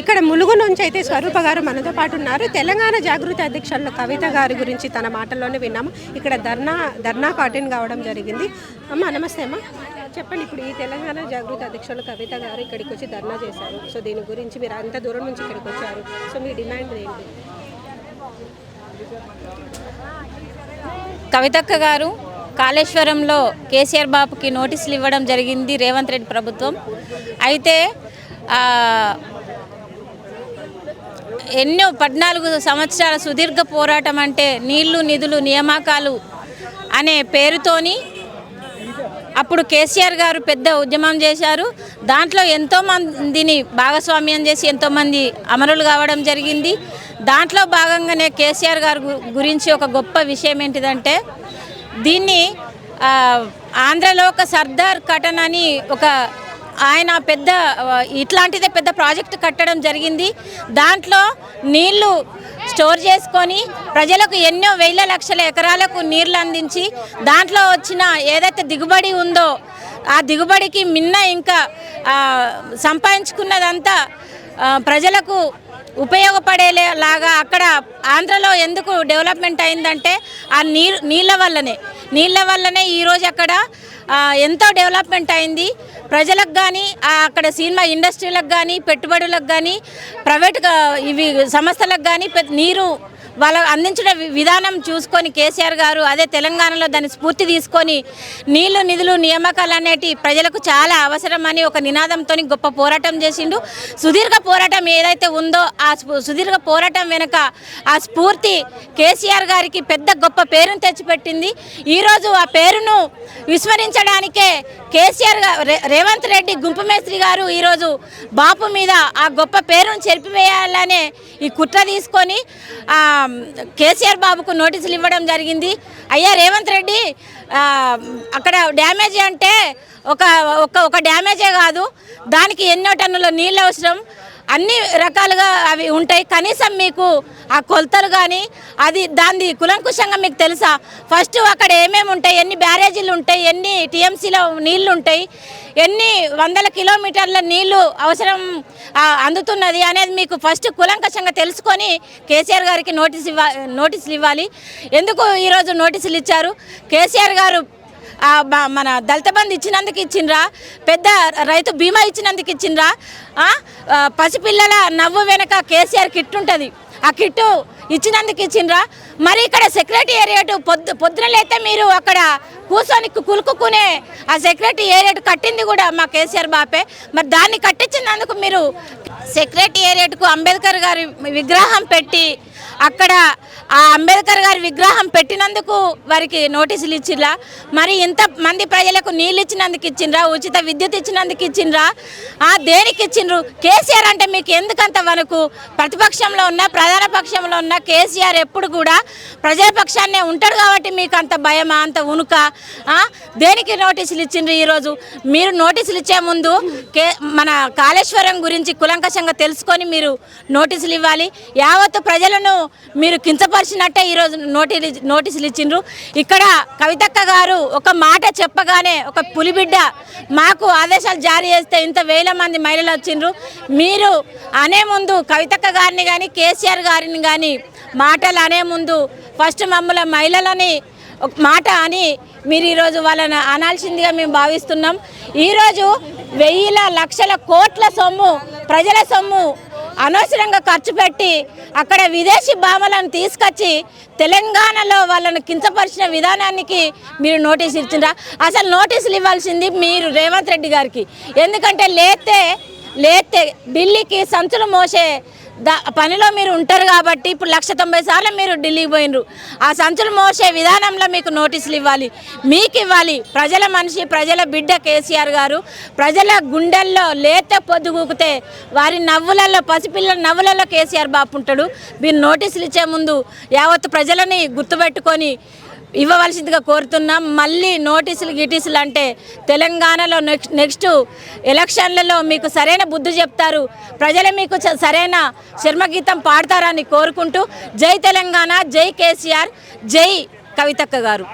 ఇక్కడ ములుగు నుంచి అయితే స్వరూప గారు మనతో పాటు ఉన్నారు. తెలంగాణ జాగృతి అధ్యక్షులు కవిత గారి గురించి తన మాటల్లోనే విన్నాము. ఇక్కడ ధర్నా ధర్నా అటెండ్ కావడం జరిగింది. అమ్మ నమస్తే అమ్మ. చెప్పండి ఇప్పుడు ఈ తెలంగాణ జాగృతి అధ్యక్షులు కవిత గారు ఇక్కడికి వచ్చి ధర్నా చేశారు. సో దీని గురించి మీరు అంత దూరం నుంచి ఇక్కడికి వచ్చారు. సో మీ డిమాండ్ ఏంటి? కవితక్క గారు కాళేశ్వరంలో కేసీఆర్ బాబుకి నోటీసులు ఇవ్వడం జరిగింది రేవంత్ రెడ్డి ప్రభుత్వం. అయితే ఎన్నో పద్నాలుగు సంవత్సరాల సుదీర్ఘ పోరాటం అంటే నీళ్ళు నిధులు నియామకాలు అనే పేరుతోని అప్పుడు కేసీఆర్ గారు పెద్ద ఉద్యమం చేశారు. దాంట్లో ఎంతో మందిని భాగస్వామ్యం చేసి ఎంతోమంది అమరులు కావడం జరిగింది. దాంట్లో భాగంగానే కేసీఆర్ గారు గురించి ఒక గొప్ప విషయం ఏంటిదంటే దీన్ని ఆంధ్రలో ఒక సర్దార్ కటన్ అని ఒక ఆయన పెద్ద ఇట్లాంటిదే పెద్ద ప్రాజెక్ట్ కట్టడం జరిగింది. దాంట్లో నీళ్ళు స్టోర్ చేసుకొని ప్రజలకు ఎన్నో వేల లక్షల ఎకరాలకు నీళ్ళు అందించి దాంట్లో వచ్చిన ఏదైతే దిగుబడి ఉందో ఆ దిగుబడికి మిన్న ఇంకా సంపాదించుకున్నదంతా ప్రజలకు ఉపయోగపడేలాగా అక్కడ ఆంధ్రలో ఎందుకు డెవలప్మెంట్ అయిందంటే ఆ నీరు నీళ్ళ వల్లనే. నీళ్ళ వల్లనే ఈరోజు అక్కడ ఎంతో డెవలప్మెంట్ అయింది. ప్రజలకు కానీ అక్కడ సినిమా ఇండస్ట్రీలకు కానీ పెట్టుబడులకు కానీ ప్రైవేట్ ఇవి సంస్థలకు కానీ నీరు వాళ్ళ అందించిన విధానం చూసుకొని కేసీఆర్ గారు అదే తెలంగాణలో దాన్ని స్ఫూర్తి తీసుకొని నీళ్ళు నిధులు నియామకాలు అనేటి ప్రజలకు చాలా అవసరం అని ఒక నినాదంతో గొప్ప పోరాటం చేసిండు. సుదీర్ఘ పోరాటం ఏదైతే ఉందో ఆ స్ఫూ- సుదీర్ఘ పోరాటం వెనుక ఆ స్ఫూర్తి కేసీఆర్ గారికి పెద్ద గొప్ప పేరును తెచ్చిపెట్టింది. ఈరోజు ఆ పేరును విస్మరించడానికే కేసీఆర్ రేవంత్ రెడ్డి గుంపు మేస్త్రి గారు ఈరోజు బాపు మీద ఆ గొప్ప పేరును చెరిపివేయాలనే ఈ కుట్ర తీసుకొని ఆ, కేసీఆర్ బాబుకు నోటీసులు ఇవ్వడం జరిగింది. అయ్యా రేవంత్ రెడ్డి అక్కడ డ్యామేజ్ అంటే ఒక ఒక ఒక డ్యామేజే కాదు. దానికి ఎన్నో టన్నుల నీళ్ళు అవసరం. అన్ని రకాలుగా అవి ఉంటాయి. కనీసం మీకు ఆ కొలతలు కానీ అది దాని కులంకుశంగా మీకు తెలుసా? ఫస్ట్ అక్కడ ఏమేమి ఉంటాయి? ఎన్ని బ్యారేజీలు ఉంటాయి? ఎన్ని టీఎంసీలో నీళ్ళు ఉంటాయి? ఎన్ని వందల కిలోమీటర్ల నీళ్ళు అవసరం అందుతున్నది అనేది మీకు ఫస్ట్ కులంకషంగా తెలుసుకొని కేసీఆర్ గారికి నోటీస్ ఇవ్వ నోటీసులు ఇవ్వాలి. ఎందుకు ఈరోజు నోటీసులు ఇచ్చారు? కేసీఆర్ గారు మన దళిత బంధు ఇచ్చినందుకు ఇచ్చిండ్రా. పెద్ద రైతు బీమా ఇచ్చినందుకు ఇచ్చిండ్రా. పసిపిల్లల నవ్వు వెనక కేసీఆర్ కిట్ ఉంటుంది. ఆ కిట్టు ఇచ్చినందుకు ఇచ్చిండ్రా. మరి ఇక్కడ సెక్రటేరియట్ పొద్దు పొద్దున లేతే మీరు అక్కడ కూర్చొని కులుకునే ఆ సెక్రటేరియట్ కట్టింది కూడా మా కేసీఆర్ బాపే. మరి దాన్ని కట్టించినందుకు మీరు సెక్రటేరియట్కు అంబేద్కర్ గారి విగ్రహం పెట్టి అక్కడ ఆ అంబేద్కర్ గారి విగ్రహం పెట్టినందుకు వారికి నోటీసులు ఇచ్చిర్రా. మరి ఇంత మంది ప్రజలకు నీళ్ళు ఇచ్చినందుకు ఇచ్చిండ్రా ఉచిత విద్యుత్ ఇచ్చినందుకు ఇచ్చిండ్రా ఆ దేనికి ఇచ్చిండ్రు కేసీఆర్ అంటే మీకు ఎందుకంత వరకు ప్రతిపక్షంలో ఉన్న ప్రధాన పక్షంలో ఉన్న కేసీఆర్ ఎప్పుడు కూడా ప్రజల పక్షాన్నే ఉంటాడు కాబట్టి మీకు అంత భయమా అంత ఉనుక దేనికి నోటీసులు ఇచ్చిండ్రు ఈరోజు? మీరు నోటీసులు ఇచ్చే ముందు కే మన కాళేశ్వరం గురించి కులంకషంగా తెలుసుకొని మీరు నోటీసులు ఇవ్వాలి. యావత్తు ప్రజలను మీరు కించపరిచినట్టే ఈరోజు నోటీ నోటీసులు ఇచ్చిండ్రు. ఇక్కడ కవితక్క గారు ఒక మాట చెప్పగానే ఒక పులిబిడ్డ మాకు ఆదేశాలు జారీ చేస్తే ఇంత వేల మంది మహిళలు వచ్చిండ్రు. మీరు అనే ముందు కవితక్క గారిని కానీ కేసీఆర్ గారిని కానీ మాటలు అనే ముందు ఫస్ట్ మమ్మల్ని మహిళలని ఒక మాట అని మీరు ఈరోజు వాళ్ళని అనాల్సిందిగా మేము భావిస్తున్నాం. ఈరోజు వెయ్యిల లక్షల కోట్ల సొమ్ము ప్రజల సొమ్ము అనవసరంగా ఖర్చు పెట్టి అక్కడ విదేశీ భామలను తీసుకొచ్చి తెలంగాణలో వాళ్ళను కించపరిచిన విధానానికి మీరు నోటీసులు ఇచ్చిండ్రా? అసలు నోటీసులు ఇవ్వాల్సింది మీరు రేవంత్ రెడ్డి గారికి. ఎందుకంటే లేతే లేతే ఢిల్లీకి సంచులు మోసే దా పనిలో మీరు ఉంటారు కాబట్టి ఇప్పుడు లక్ష తొంభై సార్లు మీరు ఢిల్లీకి పోయినరు. ఆ సంచులు మోసే విధానంలో మీకు నోటీసులు ఇవ్వాలి. మీకు ఇవ్వాలి. ప్రజల మనిషి ప్రజల బిడ్డ కేసీఆర్ గారు ప్రజల గుండెల్లో లేత పొద్దుగూకితే వారి నవ్వులలో పసిపిల్లల నవ్వులలో కేసీఆర్ బాపు ఉంటాడు మీరు నోటీసులు ఇచ్చే ముందు యావత్ ప్రజలని గుర్తుపెట్టుకొని ఇవ్వవలసిందిగా కోరుతున్నాం. మళ్ళీ నోటీసులు గిటీసులు అంటే తెలంగాణలో నెక్స్ట్ నెక్స్ట్ ఎలక్షన్లలో మీకు సరైన బుద్ధి చెప్తారు. ప్రజలు మీకు చ- సరైన శర్మగీతం పాడతారని కోరుకుంటూ జై తెలంగాణ జై కేసీఆర్ జై కవితక్క గారు.